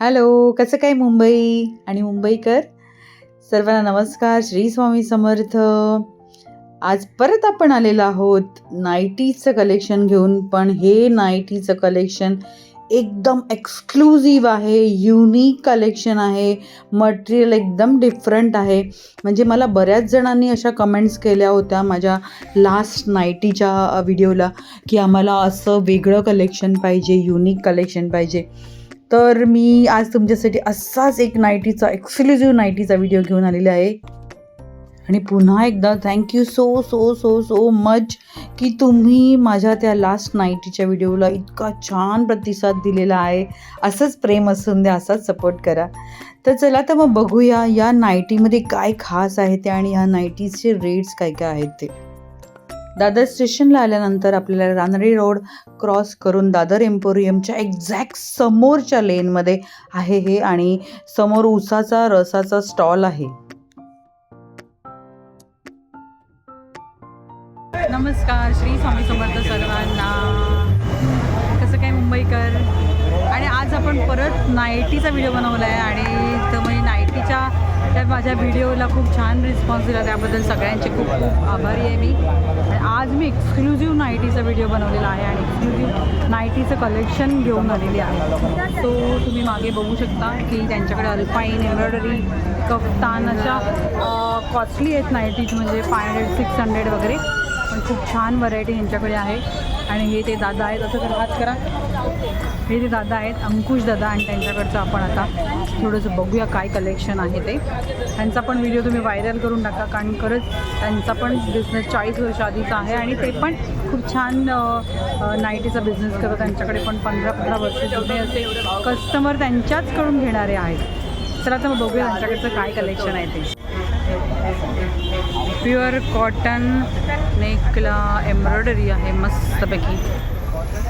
Hello कसं काय मुंबई? आणि मुंबईकर सर्वांना नमस्कार श्री स्वामी समर्थ. आज परत आपण आलेलो आहोत नाईटीचं कलेक्शन घेऊन पण हे नाईटीचं कलेक्शन एकदम एक्सक्लुझिव्ह आहे युनिक कलेक्शन आहे मटेरियल एकदम डिफरंट आहे. म्हणजे मला बऱ्याच जणांनी अशा कमेंट्स केल्या होत्या माझ्या लास्ट नाईटीच्या व्हिडिओला की आम्हाला असं वेगळं कलेक्शन पाहिजे युनिक कलेक्शन पाहिजे. तर मी आज तुमच्यासाठी असाच एक नाईटीचा एक्सक्लुझिव्ह नाईटीचा व्हिडिओ घेऊन आलेला आहे. आणि पुन्हा एकदा thank you so so so so much की तुम्ही माझ्या त्या लास्ट नाईटीच्या व्हिडिओला इतका छान प्रतिसाद दिलेला आहे. असंच प्रेम असून द्या असाच सपोर्ट करा. तर चला तर मग बघूया या नाईटीमध्ये काय खास आहे ते आणि ह्या नाईटीचे रेट्स काय काय आहेत ते. दादर स्टेशनला आल्यानंतर आपल्याला रानरी रोड क्रॉस करून दादर एम्पोरियमच्या एक्झॅक्ट समोरच्या लेनमध्ये आहे हे आणि समोर उसाचा रसाचा स्टॉल आहे. नमस्कार श्री स्वामी समर्थ सर्वांना. कसं काय मुंबईकर? आणि आज आपण परत नाईटीचा व्हिडिओ बनवला आहे आणि तर त्या माझ्या व्हिडिओला खूप छान रिस्पॉन्स दिला. त्याबद्दल सगळ्यांचे खूप खूप आभारी आहे मी. आणि आज मी एक्सक्लुझिव्ह नाईटीचा व्हिडिओ बनवलेला आहे आणि एक्सक्लुझिव्ह नाईटीचं कलेक्शन घेऊन आलेली आहे. सो तुम्ही मागे बघू शकता की त्यांच्याकडे अल्पाईन एम्ब्रॉयडरी कफ्तान अशा कॉस्टली आहेत नाईटीज म्हणजे फाय हंड्रेड सिक्स हंड्रेड वगैरे. पण खूप छान व्हरायटी यांच्याकडे आहे. आणि हे ते दादा आहेत. असं तर हात करा. हे जे दादा आहेत अंकुश दादा आणि त्यांच्याकडचं आपण आता थोडंसं बघूया काय कलेक्शन आहे ते. त्यांचा पण व्हिडिओ तुम्ही व्हायरल करून टाका कारण खरंच त्यांचा पण बिझनेस चाळीस वर्ष आधीचा आहे आणि ते पण खूप छान नाईटीचा बिझनेस करतात. त्यांच्याकडे पण पंधरा पंधरा वर्ष जुने असे कस्टमर त्यांच्याचकडून घेणारे आहेत. चला तर मग बघूया त्यांच्याकडचं काय कलेक्शन आहे ते. प्युअर कॉटन नेकला एम्ब्रॉयडरी आहे मस्तपैकी.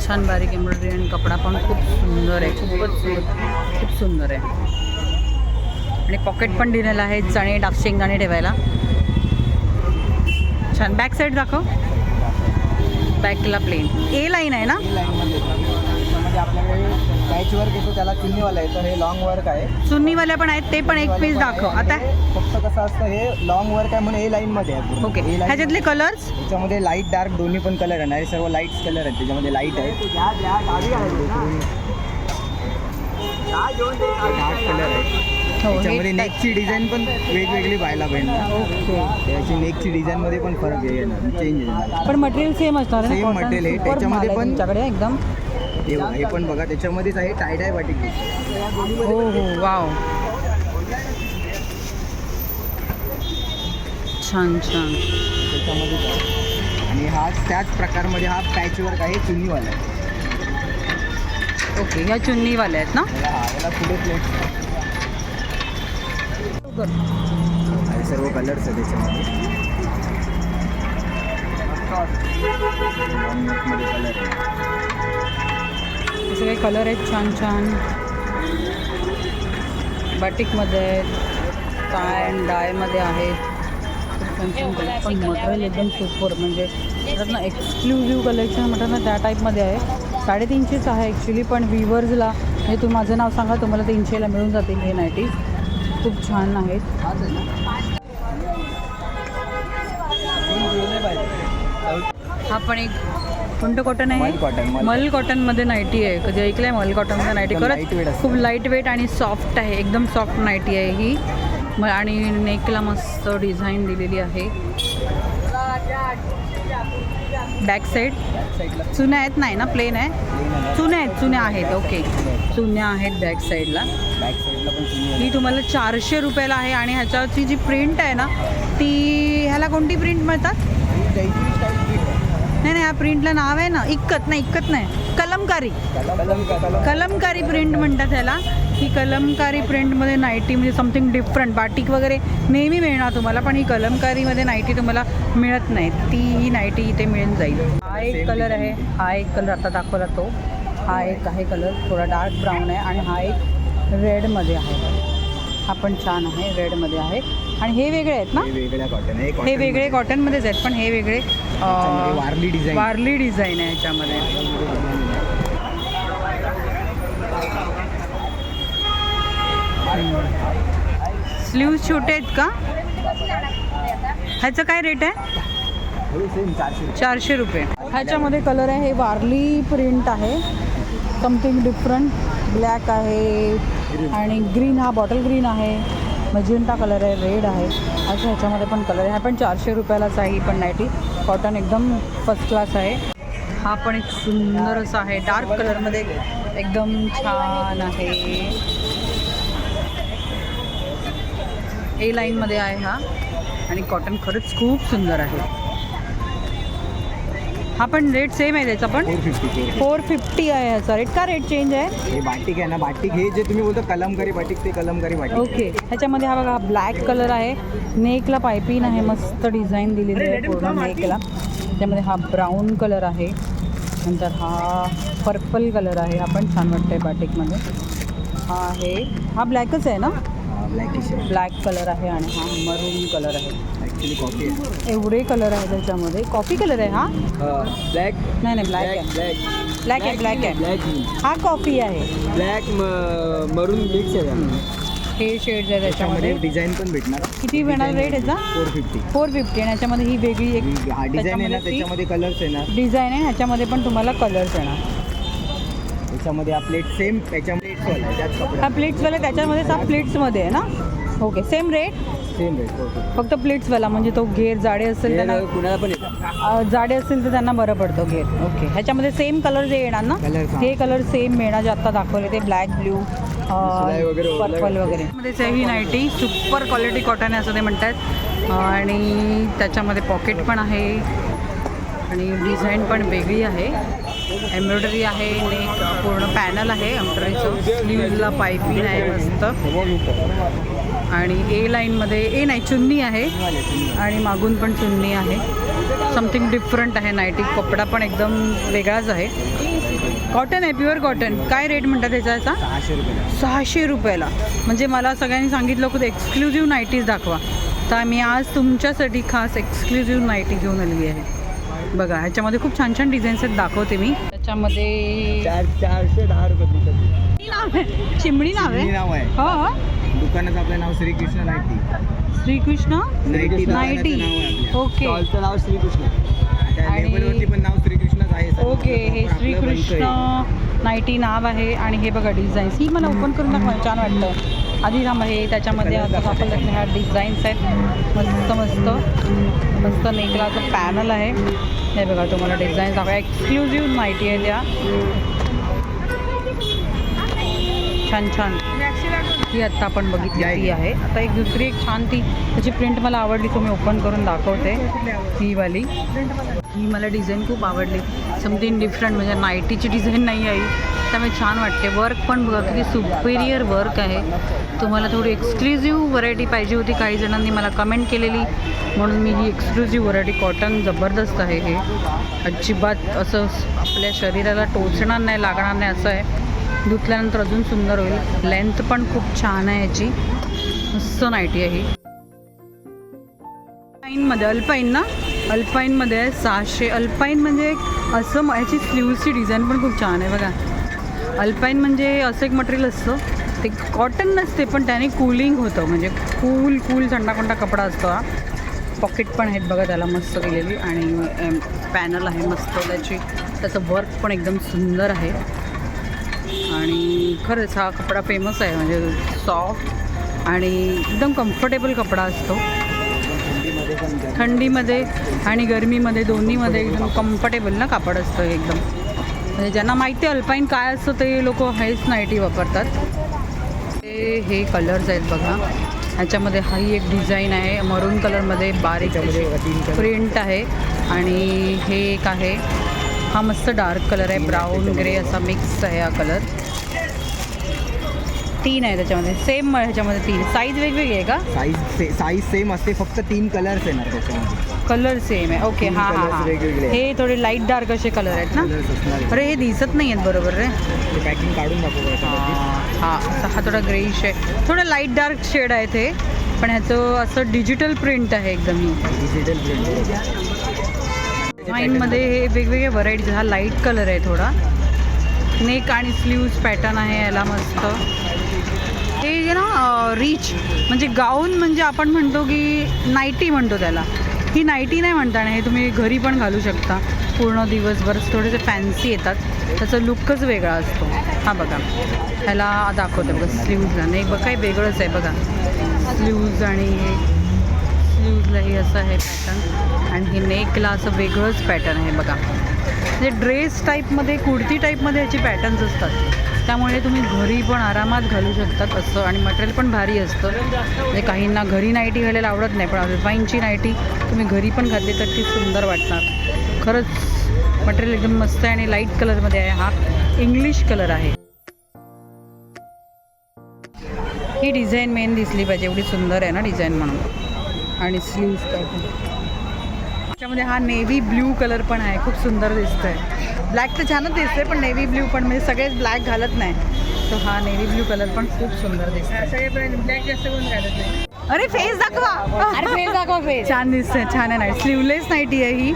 छान बारीक एम्ब्रॉयडरी आणि कपडा पण खूप सुंदर आहे. खूपच सुंदर खूप सुंदर आहे. आणि पॉकेट पण दिलेलं आहे चणे डाक शेंगदाणे ठेवायला. छान. बॅक साईड दाखव. बॅकला प्लेन. ए लाईन आहे ना? येतो त्याला चुन्नीवाला आहे. तर हे लॉंग वर्क आहे. चुन्नीवाल्या पण आहेत ते पण एक पीस दाखव. आता कसं असतं हे लॉंग वर्क आहे म्हणून ए लाईनमध्ये आहे. ओके ह्याच्यातले कलर्स त्याच्यामध्ये लाइट डार्क दोन्ही पण कलर आहे. हे सर्व लाईट्स कलर आहेत. त्याच्यामध्ये लाइट आहे. डार्क कलर आहे हो त्याच्यामध्ये हे नेकची डिझाईन पण वेगवेगळी पाहायला भेटणार. ओके त्याची नेकची डिझाईनमध्ये पण फरक आहे चेंज पण मटेरियल सेम असणार ना material आहे. त्याच्यामध्ये पण- तुमच्याकडे एकदम. हे हे पण बघा. त्याच्यामध्येच आहे टायड आहे बाटिक हो हो. वाव छान छान. त्याच्यामध्ये. आणि हा त्याच प्रकारमध्ये हा पॅच वर्क आहे चुन्नीवाला आहे. ओके ह्या चुन्नीवाल्या आहेत ना? याला हा याला पुढे प्लेट आणि सर्व कलर्स आहे त्याच्यामध्ये कलर आहे. हे सगळे कलर आहेत छान छान. बाटिकमध्ये आहेत टाय अँड डायमध्ये आहेत. छान कलर पण मटेरियल एकदम सुपर म्हणजे म्हणतात ना एक्सक्लुझिव्ह कलेक्शन म्हणतात ना त्या टाईपमध्ये आहे. साडेतीनशेच आहे ॲक्च्युली पण विवर्सला म्हणजे तुम्ही माझं नाव सांगा तुम्हाला तीनशेला मिळून जातील हे नाईटीज. खूप छान आहेत. हा पण एक कोणतं कॉटन आहे? मल कॉटनमध्ये नाईटी आहे. कधी ऐकलंय मल कॉटनमध्ये नाईटी? खरंच. खूप लाइट वेट आणि सॉफ्ट आहे. एकदम सॉफ्ट नाईटी आहे ही. म आणि नेकला मस्त डिझाईन दिलेली आहे. बॅक साईड चुन्या आहेत नाही ना? प्लेन आहे? चुन्या आहेत चुन्या आहेत. ओके चुन्या आहेत बॅक साईडला ही तुम्हाला चारशे रुपयाला आहे आणि ह्याच्यावरची जी प्रिंट आहे ना ती ह्याला कोणती प्रिंट मिळतात? नाही नाही या प्रिंटला नाव आहे ना? इक्कत नाही इक्कत नाही. कलमकारी. कलम कलम कलमकारी प्रिंट म्हणतात त्याला ही कलमकारी प्रिंटमध्ये नाईटी म्हणजे समथिंग डिफरंट बाटिक वगैरे नेहमी मिळणार तुम्हाला पण ही कलमकारीमध्ये नाईटी तुम्हाला मिळत नाही ती ही नाईटी इथे मिळून जाईल. हा एक कलर आहे. हा एक कलर आता दाखवला तो. हा एक आहे कलर थोडा डार्क ब्राऊन आहे आणि हा एक रेडमध्ये आहे. हा पण छान आहे रेडमध्ये आहे. आणि हे वेगळे आहेत ना? हे हे वेगळे कॉटनमध्येच आहेत पण हे वेगळे वारली डिझाईन. वारली डिझाईन आहे ह्याच्यामध्ये स्लीव्ज छोटे आहेत का? ह्याचं काय रेट आहे? चारशे रुपये. ह्याच्यामध्ये कलर आहे हे वारली प्रिंट आहे. समथिंग डिफरंट ब्लॅक आहे. आणि ग्रीन हा बॉटल ग्रीन आहे. मजिंटा कलर आहे रेड आहे. असं ह्याच्यामध्ये पण कलर आहे. हा पण चारशे रुपयालाच आहे ही पण नाईटी कॉटन एकदम फर्स्ट क्लास आहे. हा पण एक सुंदर असा आहे. डार्क कलरमध्ये एकदम छान आहे. ए लाईनमध्ये आहे हा. आणि कॉटन खरंच खूप सुंदर आहे. हा पण रेट सेम आहे त्याचा पण. फोर फिफ्टी फोर फिफ्टी आहे ह्याचा रेट का रेट चेंज आहे? हे बाटिक आहे ना बाटिक हे जे तुम्ही बोलता कलमकारी बाटिक ते कलमकारी बाटिक ओके ह्याच्यामध्ये हा बघा ब्लॅक कलर आहे. नेकला पायपिंग आहे मस्त डिझाईन दिलेली आहे पूर्ण नेकला त्यामध्ये हा ब्राऊन कलर आहे. नंतर हा पर्पल कलर आहे. हा पण छान वाटतंय बाटिकमध्ये हा आहे. हा ब्लॅकच आहे ना? ब्लॅक कलर आहे. आणि हा मरून कलर आहे. ॲक्च्युली कॉफी आहे. एवढे कलर आहे त्याच्यामध्ये. कॉफी कलर आहे हा? ब्लॅक नाही नाही ब्लॅक आहे. ब्लॅक ब्लॅक आहे ब्लॅक आहे. ब्लॅक हा कॉफी आहे. ब्लॅक मरून मिक्स आहे हे शेड्स आहे त्याच्यामध्ये त्याच्यामध्ये. डिझाईन पण भेटणार. किती भेटणार रेट याचा फोर फिफ्टी फोर फिफ्टी आणि याच्यामध्ये ही वेगळी एक हा डिझाईन आहे ना त्याच्यामध्ये त्याच्यामध्ये कलर्स येणार डिझाईन आहे ह्याच्यामध्ये पण तुम्हाला कलर्स येणार. त्याच्यामध्ये हा प्लेट सेम त्याच्यामध्ये आहे त्याच हा प्लेट्सवाला त्याच्यामध्येच हा प्लेट्समध्ये आहे ना? Okay same rate same rate फक्त प्लेट्सवाला म्हणजे तो घेर जाडे असेल त्यांना कुणाला पण येतात. अ, जाडे असेल तर त्यांना बरं पडतं घेर. ओके ह्याच्यामध्ये सेम कलर जे येणार ना हा. ते कलर सेम मिळणार जे आता दाखवले ते ब्लॅक ब्ल्यू शिलाई वगैरे ओढलं पर्पल? वगैरे. मध्येच आहे ही नाईटी सुपर क्वालिटी कॉटन आहे असं ते म्हणतात. आणि त्याच्यामध्ये पॉकेट पण आहे. आणि डिझाईन पण वेगळी आहे. एम्ब्रॉयडरी आहे नेक पूर्ण पॅनल आहे. एम्ब्रॉयडरीचं स्लीवला पायपिंग आहे मस्त. आणि ए लाईनमध्ये ए नाही चुन्नी आहे. आणि मागून पण चुन्नी आहे. समथिंग डिफरंट आहे नाईटी. कपडा पण एकदम वेगळाच आहे. कॉटन आहे प्युअर कॉटन काय रेट म्हणतात त्याचा? याचा सहाशे रुपये सहाशे रुपयाला. म्हणजे मला सगळ्यांनी सांगितलं की एक्सक्लुझिव्ह नाईटीज दाखवा. तर मी आज तुमच्यासाठी खास एक्सक्लुझिव्ह नाईटी घेऊन आली आहे. बघा ह्याच्यामध्ये खूप छान छान डिझाईन्स आहेत दाखवते मी. त्याच्यामध्ये चार चारशे दहा रुपये चिमणी नाव आहे. चिमणी नाव आहे. नाव आहे. हो. दुकानाचं आपलं नाव Shrikrishna nightie. Shrikrishna nightie nightie. Okay. स्टॉलचं नाव श्रीकृष्ण. त्या आणि- लेबलवरती पण नाव श्रीकृष्णच आहे सर. ओके हे पण आपलं श्रीकृष्ण बनतंय. नाईटी नाव आहे आणि हे बघा डिझाईन्स ही मला ओपन करून दाखवा छान वाटतं. आधी थांबा हे त्याच्यामध्ये आता आपल्याला ह्या डिझाईन्स आहेत. मस्त मस्त. मस्त नेकलाचं पॅनल आहे. हे बघा तुम्हाला डिझाईन दाखवा. एक्सक्लुझिव्ह नाईटी आहे त्या. छान छान. ही आत्ता आपण बघितली ती आहे. आता एक दुसरी एक छान ती त्याची प्रिंट मला आवडली तुम्ही ओपन करून दाखवते. ही वाली. ही मला डिझाईन खूप आवडली. समथिंग डिफरंट म्हणजे नाईटीची डिझाईन नाही आहे त्यामुळे छान वाटते. वर्क पण बघा किती सुपेरियर वर्क आहे. तुम्हाला थोडी एक्सक्लुझिव्ह व्हरायटी पाहिजे होती. काही जणांनी मला कमेंट केलेली. म्हणून मी ही एक्सक्लुझिव्ह व्हरायटी कॉटन जबरदस्त आहे हे. अजिबात असं आपल्या शरीराला टोचणार नाही लागणार नाही असं आहे. धुतल्यानंतर अजून सुंदर होईल. लेंथ पण खूप छान आहे याची. मस्त नाईटी आहे ही. अल्पाईनमध्ये अल्पाईन ना? अल्पाईनमध्ये आहे सहाशे. अल्पाईन म्हणजे असं याची स्लीवची डिझाईन पण खूप छान आहे बघा. अल्पाईन म्हणजे असं एक मटेरियल असतं. ते कॉटन नसते पण त्याने कूलिंग होतं. म्हणजे कूल कूल थंडा थंडा कपडा असतो हा. पॉकेट पण आहेत बघा त्याला मस्त केलेली. आणि पॅनल आहे मस्त त्याची. त्याचं वर्क पण एकदम सुंदर आहे. खरंच हा कपडा फेमस आहे म्हणजे सॉफ्ट आणि एकदम कम्फर्टेबल कपडा असतो. थंडीमध्ये आणि गरमीमध्ये दोन्हीमध्ये एकदम कम्फर्टेबल ना कापड असतं एकदम. म्हणजे ज्यांना माहिती आहे अल्पाईन काय असतं ते लोक हेच नाईटी वापरतात. हे हे कलर्स आहेत बघा. ह्याच्यामध्ये हाही एक डिझाईन आहे मरून कलरमध्ये बारीक प्रिंट आहे आणि हे एक आहे. हा मस्त डार्क कलर आहे ब्राऊन ग्रे असा मिक्स आहे हा कलर तीन आहे त्याच्यामध्ये. सेम ह्याच्यामध्ये तीन. साईज वेगवेगळी आहे का? साईज से साईज सेम असते फक्त तीन कलर्स येणार त्याच्यामध्ये. कलर सेम आहे. ओके तीन हां हां colours हां. वेगवेगळे. हे थोडे लाइट डार्क असे कलर आहेत ना. अरे हे दिसत नाही आहेत बरोबर रे. ते पॅकिंग काढून दाखवतो याच्यावरती. हां असा हा थोडा ग्रेइश आहे. थोडं लाइट डार्क शेड आहे ते. पण ह्याचं असं डिजिटल प्रिंट आहे एकदम ही. डिजिटल प्रिंट हे वेगवेगळे व्हरायटीज हा लाइट कलर आहे थोडा. नेक आणि स्लीव्ज पॅटर्न आहे याला मस्त. हे आहे ना रीच म्हणजे गाऊन म्हणजे आपण म्हणतो की नाईटी म्हणतो त्याला. ही नाईटी नाही म्हणता आणि हे तुम्ही घरी पण घालू शकता. पूर्ण दिवसभर थोडेसे फॅन्सी येतात. त्याचा लुकच वेगळा असतो. हा बघा. ह्याला दाखवते बघा स्लीव्जला नाही बघा काही वेगळंच आहे बघा. स्लीव्ज आणि हे. असं आहे पॅटर्न आणि हे नेकला असं वेगळंच पॅटर्न आहे बघा. म्हणजे ड्रेस टाईपमध्ये कुर्ती टाईपमध्ये ह्याची पॅटर्न्स असतात. त्यामुळे तुम्ही घरी पण आरामात घालू शकतात असं. आणि मटेरियल पण भारी असतं. म्हणजे काहींना घरी नाईटी घालायला आवडत नाही पण अल्पाईनची नाईटी तुम्ही घरी पण घातली तर ती सुंदर वाटणार. खरंच मटेरियल एकदम मस्त आहे आणि लाइट कलरमध्ये आहे. हा इंग्लिश कलर आहे. ही डिझाईन मेन दिसली पाहिजे. एवढी सुंदर आहे ना डिझाईन म्हणून. आणि स्लीव्ह त्याच्यामध्ये हा नेव्ही ब्ल्यू कलर पण आहे. खूप सुंदर दिसतोय. ब्लॅक तर छानच दिसतंय पण नेव्ही ब्ल्यू पण म्हणजे सगळेच ब्लॅक घालत नाही. तर हा नेव्ही ब्ल्यू कलर पण खूप सुंदर सगळे ब्लॅक जास्त कोण घालत नाही. अरे फेस दाखवा! अरे फेस दाखवा फेस छान दिसतंय छान आहे नाईट स्लीवलेस नाईटी आहे ही.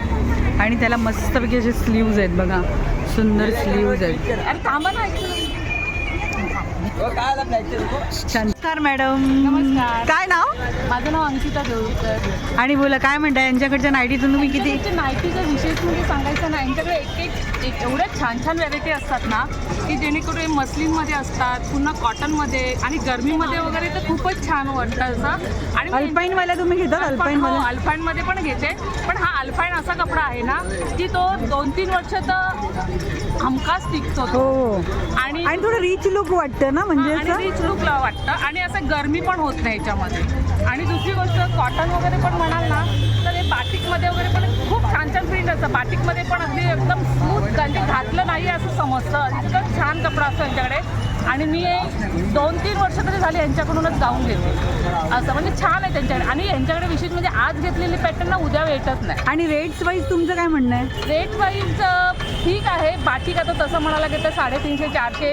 आणि त्याला मस्तपैकी असे स्लीव्ज आहेत बघा. सुंदर स्लीव्ज आहेत. अरे थांबा ना हो, नमस्कार मॅडम नमस्कार. काय नाव? माझं नाव अंकिता देऊळकर आणि बोला काय म्हणताय? यांच्याकडच्या नाईटीतून तुम्ही किती? नाईटीचा विशेष म्हणजे सांगायचं ना यांच्याकडे एक एक एवढ्या छान छान व्हरायटी असतात ना की जेणेकरून हे मसलिनमध्ये असतात पुन्हा कॉटनमध्ये आणि गरमीमध्ये वगैरे तर खूपच छान वाटतं असं. आणि अल्पाईन वाल्या तुम्ही घेतात अल्पाईन हो अल्फाईनमध्ये पण घेते. पण हा अल्फाईन असा कपडा आहे ना की तो दोन तीन वर्ष तर हमखास टिकतो हो तो. हो. आणि आणि थोडं रिच लुक वाटतं ना म्हणजे रिच लुक वाटतं. आणि असं गरमी पण होत नाही याच्यामध्ये. आणि दुसरी गोष्ट कॉटन वगैरे पण म्हणाल ना तर हे बाटिकमध्ये वगैरे पण खूप छान छान प्रिंट असतं. बाटिकमध्ये पण अगदी एकदम स्मूथ घातलं नाही असं समजतं. इतकं छान कपडा असतो यांच्याकडे. आणि मी दोन तीन वर्ष तरी झाली यांच्याकडूनच गाऊन घेते असं म्हणजे छान आहे त्यांच्याकडे. आणि यांच्याकडे विशेष म्हणजे आज घेतलेली पॅटर्न ना उद्या भेटत नाही. आणि रेट्स वाईज तुमचं काय म्हणणं आहे? रेट वाईज ठीक आहे. बाटिक आता तसं म्हणायला गेलं तर साडेतीनशे चारशे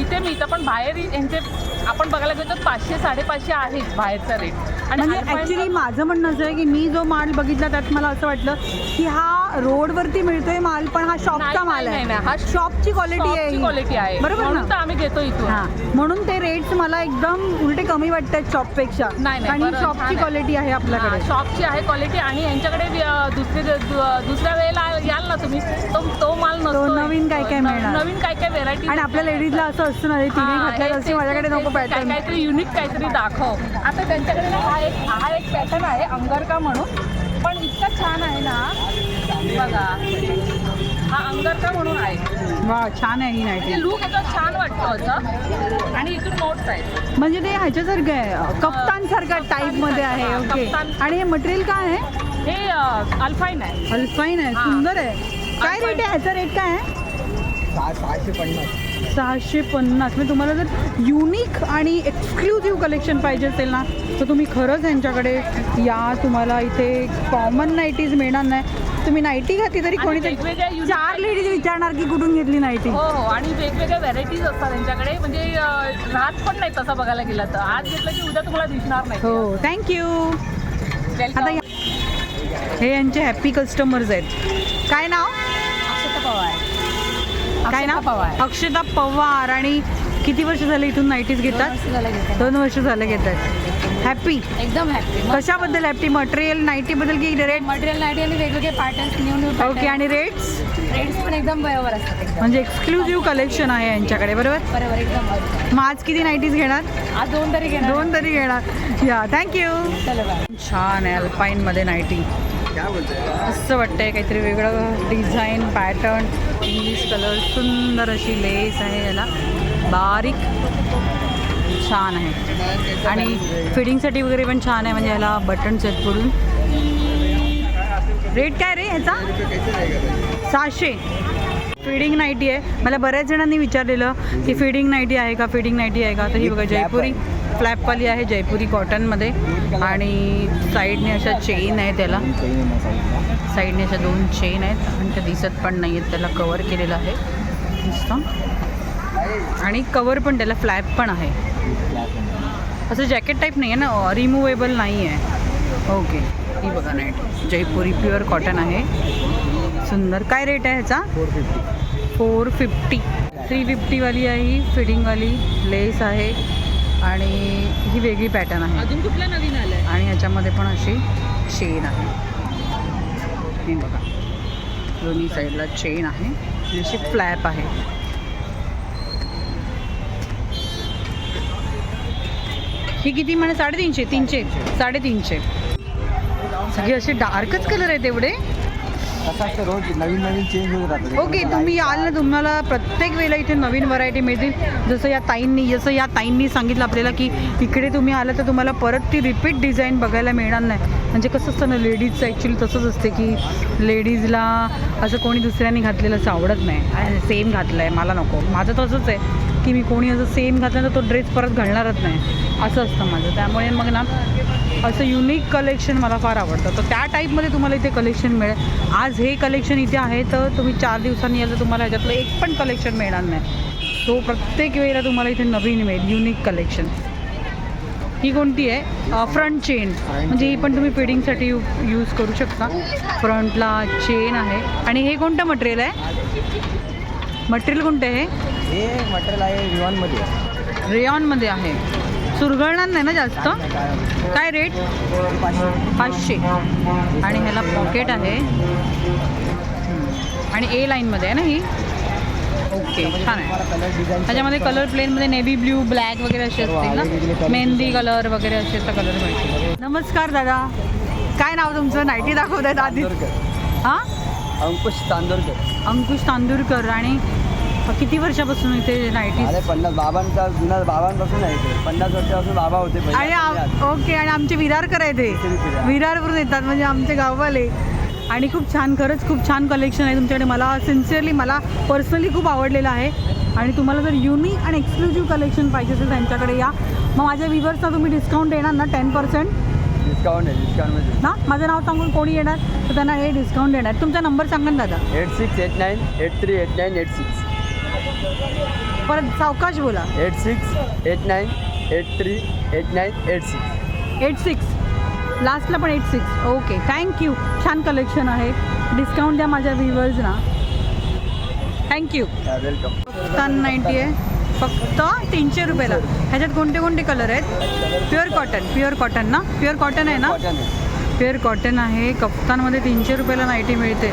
इथे मिळतं पण बाहेर यांचे आपण बघायला गेलो तर पाचशे साडेपाचशे आहे बाहेरचा रेट आणि म्हणजे ऍक्च्युली माझं म्हणणं असं आहे की मी जो माल बघितला त्यात मला असं वाटलं की हा रोडवरती मिळतोय माल पण हा शॉपचा माल आहे. नाही, हा शॉपची क्वालिटी आहे. क्वालिटी आहे. बरोबर तर ना? आम्ही घेतो इथून. हा. म्हणून ते रेट्स मला एकदम उलटे कमी वाटतात शॉपपेक्षा नाही, नाही, आणि बरं, छान शॉपची आहे. क्वालिटी आहे आपल्याकडे. शॉपची आहे क्वालिटी आणि यांच्याकडे अ, दुसरे दु- दुसऱ्या वेळेला याल ना तुम्ही तो तो माल नसतो नवीन काय काय मिळणार. नवीन काय काय व्हेरायटी आणि आपल्या लेडीजला असं असतं ना तिने घातल्या असे माझ्याकडे नको पॅटर्न काहीतरी युनिक काहीतरी दाखव. आता त्यांच्याकडे ना हा एक हा एक पॅटर्न आहे अंगरका म्हणून. पण इतका छान आहे ना. बघा. वा छान आहे ही नाईटी म्हणजे लुक याचा छान वाटतो असं. आणि इथून नोट्स आहेत म्हणजे ते ह्याच्यासारखं आहे कप्तान सारखा टाईपमध्ये आहे हा, ओके कप्तान. आणि हे मटेरियल काय आहे? हे अल्फाईन आहे. अल्फाईन आहे हा. सुंदर आहे. काय रेट आहे? ह्याचा रेट काय आहे? सहा सहाशे पन्नास. सहाशे पन्नास. म्हणजे तुम्हाला जर युनिक आणि एक्सक्लुझिव्ह कलेक्शन पाहिजे असेल ना तर तुम्ही खरंच यांच्याकडे या. तुम्हाला इथे कॉमन नाईटीज मिळणार नाही. तुम्ही नाईटी घातली तरी वेगवेगळ्या unique- चार लेडीज विचारणार की कुठून घेतली नाईटी? हो हो आणि वेगवेगळ्या व्हरायटीज असतात त्यांच्याकडे. म्हणजे अं, राहत पण नाही तसं बघायला गेलं तर. आज घेतलं की उद्या तुम्हाला दिसणार नाही. हो थँक्यू Welcome. आता या- हे यांचे हॅपी कस्टमर्स आहेत. काय नाव? अक्षता पवार. काय नाव? पवार. अक्षता पवार. आणि किती वर्ष झाले इथून नाईटीज घेतात? दोन वर्ष झाले घेतात. हॅपी एकदम हॅपी कशाबद्दल हॅपी मटेरियल नाईटीबद्दल की रेट मटेरियल नाईटी आणि वेगवेगळे पॅटर्न्स न्यू न्यू ओके आणि रेट्स रेट्स पण एकदम बरोबर असतात म्हणजे एक्सक्लुझिव्ह कलेक्शन आहे यांच्याकडे बरोबर? बरोबर एकदम मग आज किती नाईटीज घेणार? आज दोन तरी घेणार. दोन तरी घेणार. या थँक्यू छान आहे अल्पाईनमध्ये नाईटी. असं वाटतंय काहीतरी वेगळं डिझाईन पॅटर्न इंग्लिश कलर सुंदर अशी लेस आहे याला. बारीक छान आहे. आणि फिडिंगसाठी वगैरे पण छान आहे म्हणजे ह्याला बटन्स आहेत पुढून. रेट काय रे ह्याचा? सहाशे. फिडिंग नाईटी आहे. मला बऱ्याच जणांनी विचारलेलं की फिडिंग नाईटी आहे का फिडिंग नाईटी आहे का? तर ही बघा जयपुरी फ्लॅपवाली आहे जयपुरी कॉटनमध्ये आणि साईडने अशा चेन आहे त्याला. साईडने अशा दोन चेन आहेत. आणि त्या दिसत पण नाही आहेत त्याला कवर केलेलं आहे. नुसतं आणि कवर पण त्याला फ्लॅप पण आहे. असं जॅकेट टाईप नाही आहे ना रिमुवेबल नाही आहे ओके ही बघा नाईट जयपुरी प्युअर कॉटन आहे. सुंदर. काय रेट आहे ह्याचा? Four fifty four fifty three फिफ्टीवाली आहे ही फिडिंगवाली लेस आहे. आणि ही वेगळी पॅटर्न आहे. अजून कुठलं नवीन आलंय? आणि ह्याच्यामध्ये पण अशी चेन आहे. हे बघा. दोन्ही साईडला चेन आहे. आणि अशी फ्लॅप आहे. ही किती? म्हणे साडेतीनशे तीनशे साडेतीनशे. सगळे असे डार्कच कलर आहेत एवढे. रोज नवीन नवीन चेंज होत राहतं ओके तुम्ही याल ना तुम्हाला प्रत्येक वेळेला इथे नवीन व्हरायटी मिळतील. जसं या ताईंनी जसं या ताईंनी सांगितलं आपल्याला की इकडे तुम्ही आलं तर तुम्हाला परत ती रिपीट डिझाईन बघायला मिळणार नाही. म्हणजे कसं असतं ना लेडीजचं ॲक्च्युली तसंच असते की लेडीजला असं कोणी दुसऱ्यांनी घातलेलं असं आवडत नाही. सेम घातलं आहे मला नको. माझं तसंच आहे की मी कोणी असं सेम घातलं तर तो ड्रेस परत घालणारच नाही. असं असतं माझं. त्यामुळे मग ना असं युनिक कलेक्शन मला फार आवडतं. तर त्या टाईपमध्ये तुम्हाला इथे कलेक्शन मिळेल. आज हे कलेक्शन इथे आहे तर तुम्ही चार दिवसांनी याल तर तुम्हाला ह्याच्यातलं एक पण कलेक्शन मिळणार नाही. तो प्रत्येक वेळेला तुम्हाला इथे नवीन मिळेल युनिक कलेक्शन ही कोणती आहे? फ्रंट चेन म्हणजे ही पण तुम्ही फिडिंगसाठी यू यूज करू शकता. फ्रंटला चेन आहे. आणि हे कोणतं मटेरियल आहे? मटेरियल कोणतं आहे हे? मटेरियल आहे रिवॉनमध्ये रेयॉनमध्ये आहे. सुरगळणार नाही ना जास्त? काय रेट पाचशे. आणि ह्याला पॉकेट आहे. आणि ए लाईनमध्ये आहे ना ही? ओके छान आहे. त्याच्यामध्ये कलर प्लेनमध्ये नेव्ही ब्ल्यू ब्लॅक वगैरे असे असतील ना? मेहंदी कलर वगैरे असे तर कलर मिळतील. नमस्कार दादा. काय नाव तुमचं? नाईटी दाखवत आहेत आधी हां? अंकुश चांदोरकर अंकुश तांदूरकर आणि किती वर्षापासून इथे नाईटी अरे पन्नास बाबांचा जुना बाबांपासून आहे ते पन्नास वर्षापासून बाबा होते पहिले. आणि आम- ओके आणि आमचे विरारकर आहे ते. विरार. विरारवरून येतात म्हणजे आमचे गाववाले. आणि खूप छान खरंच खूप छान कलेक्शन आहे तुमच्याकडे. मला सिन्सिअरली मला पर्सनली खूप आवडलेलं आहे. आणि तुम्हाला जर युनिक आणि एक्सक्लुझिव्ह कलेक्शन पाहिजे असेल त्यांच्याकडे या. मग माझ्या विवर्सला तुम्ही डिस्काउंट देणार ना टेन पर्सेंट डिस्काउंट आहे डिस्काउंटमध्ये ना? माझं नाव सांगून कोणी येणार? तर त्यांना हे डिस्काउंट देणार. तुमचा नंबर सांगा ना दादा. Eight six eight nine eight three eight nine eight six परत सावकाश बोला. Eight six eight nine eight three eight nine eight six. Eight six. लास्टला पण eight six. Okay thank you छान कलेक्शन आहे. डिस्काउंट द्या माझ्या व्ह्युअर्सना thank you welcome kaftan ninety आहे. फक्त तीनशे रुपयाला. ह्याच्यात कोणते कोणते कलर आहेत? प्युअर कॉटन प्युअर कॉटन ना? प्युअर कॉटन आहे ना? प्युअर कॉटन आहे. कफ्तानमध्ये तीनशे रुपयाला नाईटी मिळते.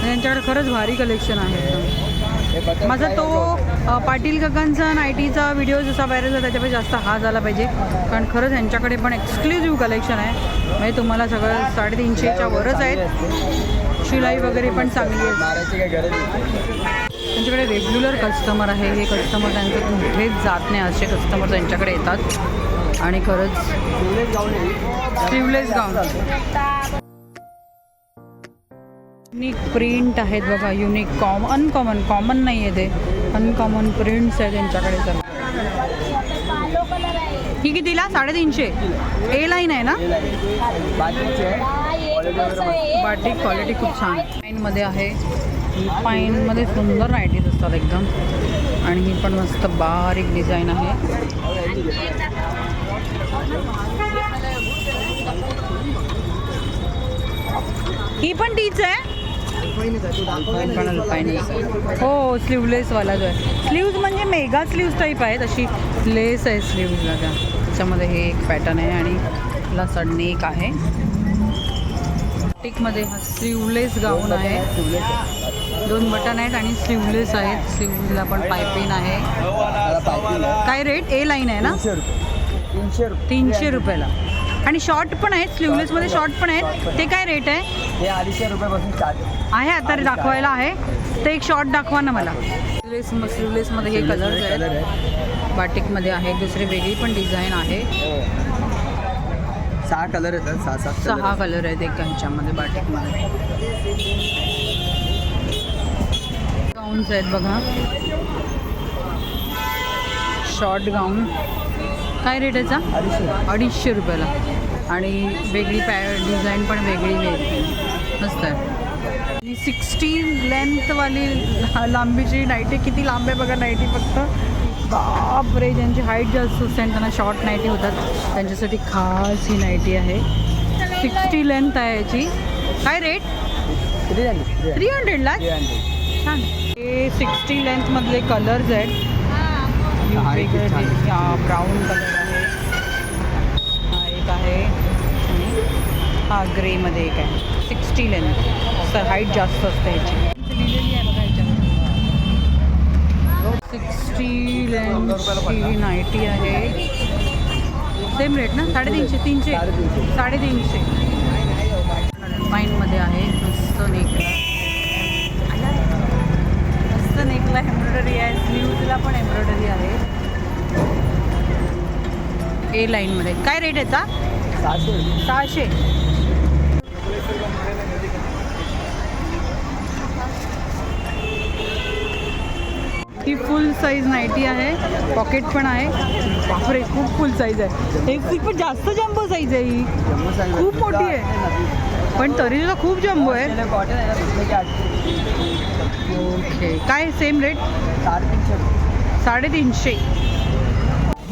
त्यांच्याकडे खरंच भारी कलेक्शन आहे. माझा तो पाटील काकांचा नाईटीचा व्हिडिओ जसा व्हायरल झाला त्याच्यापेक्षा जास्त हा झाला पाहिजे. कारण खरंच यांच्याकडे पण एक्सक्लुझिव्ह कलेक्शन आहे. म्हणजे तुम्हाला सगळं साडेतीनशेच्या वरच आहेत. शिलाई वगैरे पण चांगली आहे. त्यांच्याकडे रेग्युलर कस्टमर आहे. हे कस्टमर त्यांचं कुठेच जात नाही. असे कस्टमर त्यांच्याकडे येतात. आणि खरंच. स्लीवलेस गाऊन युनिक प्रिंट आहेत बघा युनिक कॉम अनकॉमन कॉमन नाही आहे ते. अनकॉमन प्रिंट्स आहेत त्यांच्याकडे तर ही कितीला साडेतीनशे. ए लाईन आहे ना? बाकीचे बाटिक क्वालिटी खूप छान. आहे. पाईनमध्ये आहे पाईनमध्ये सुंदर रायटीज असतात एकदम. आणि ही पण मस्त बारीक डिझाईन आहे. ही पण तीच आहे. हो स्लीवलेसवाला जो आहे. स्लीव्ज म्हणजे मेगा स्लीव्ज टाईप आहेत. अशी लेस आहे स्लीव्जला त्या त्याच्यामध्ये हे एक पॅटर्न आहे आणि ला सडनेक आहे. टिकमध्ये हा स्लीवलेस गाऊन आहे. दोन बटन आहेत आणि स्लीवलेस आहेत. स्लीवला पण पायपिंग आहे. काय रेट ए लाईन आहे ना? तीनशे रुपये. तीनशे रुपयाला. आणि शॉर्ट पण आहेत स्लीवलेसमध्ये शॉर्ट पण आहेत. ते काय रेट आहे? हे अडीचशे रुपयापासून स्टार्ट आहे आहे आता दाखवायला आहे. ते एक शॉर्ट दाखवा ना मला. स्लीवलेस स्लीवलेसमध्ये हे कलर्स कलर आहेत. आहे बाटिकमध्ये आहे दुसरी वेगळी पण डिझाईन आहे. हो. सहा कलर येतात सहा सात सहा कलर आहेत एका ह्याच्यामध्ये बाटिकमध्ये गाऊन्स आहेत बघा. शॉर्ट गाऊन काय रेट याचा? आहेत. अडीचशे. अडीचशे रुपयाला. आणि वेगळी पॅ डिझाईन पण वेगळी वेगळी. मस्त आहे. सिक्स्टी लेंथवाली ला- लांबीची नाईटी किती लांब आहे बघा नाईटी फक्त. बाप रे ज्यांची हाईट जास्त असते आणि त्यांना शॉर्ट नाईटी होतात त्यांच्यासाठी खास ही नाईटी आहे. सिक्स्टी लेंथ आहे याची. काय रेट थ्री हंड्रेडला हंड्रेड छान. हे सिक्स्टी लेंथमधले कलर्स आहेत. ब्राऊन कलर आहे. आणि हा ग्रेमध्ये एक आहे. सिक्स्टी लेंथ सर हाईट जास्त असते ह्याची लिहिलेली आहे बघा ह्याच्यावर सिक्स्टी लेंथची नाईटी आहे. सेम रेट ना? साडेतीनशे तीनशे? साडेतीनशे. साडेतीनशे पाईनमध्ये आहे. मस्त नेकला. मस्त नेकला एम्ब्रॉयडरी आहे. स्लीवला पण एम्ब्रॉयडरी आहे. ए लाईनमध्ये काय रेट याचा? सहाशे. ही फुल साईज नाईटी आहे. पॉकेट पण आहे. बापरे खूप फुल साईज आहे. हे ही पण जास्त जम्बो साईज आहे ही. खूप मोठी आहे. पण तरी सुद्धा खूप जम्बो आहे. ओके काय सेम रेट साडेतीनशे. साडेतीनशे.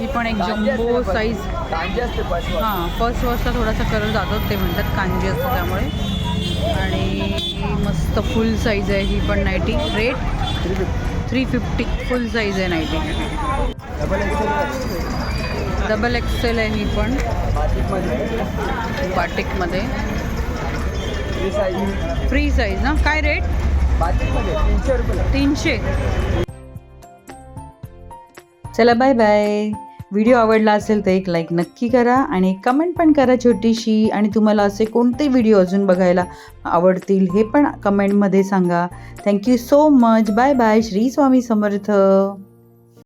ही पण एक जम्बो साईज हां फर्स्ट वॉशला थोडासा कलर जातो ते म्हणतात कांजी असतो त्यामुळे. आणि मस्त फुल साईज आहे ही पण nighty rate three fifty full size आहे नाईटी डबल एक्सेल आहे. ही पण. बाटिकमध्ये. फ्री साईज ना? काय रेट तीनशे चला बाय बाय व्हिडिओ आवडला असेल तर एक लाईक नक्की करा आणि एक कमेंट पण करा छोटीशी. आणि तुम्हाला असे कोणते व्हिडिओ अजून बघायला आवडतील हे पण कमेंटमध्ये सांगा. Thank you so much bye bye Shri Swami Samarth.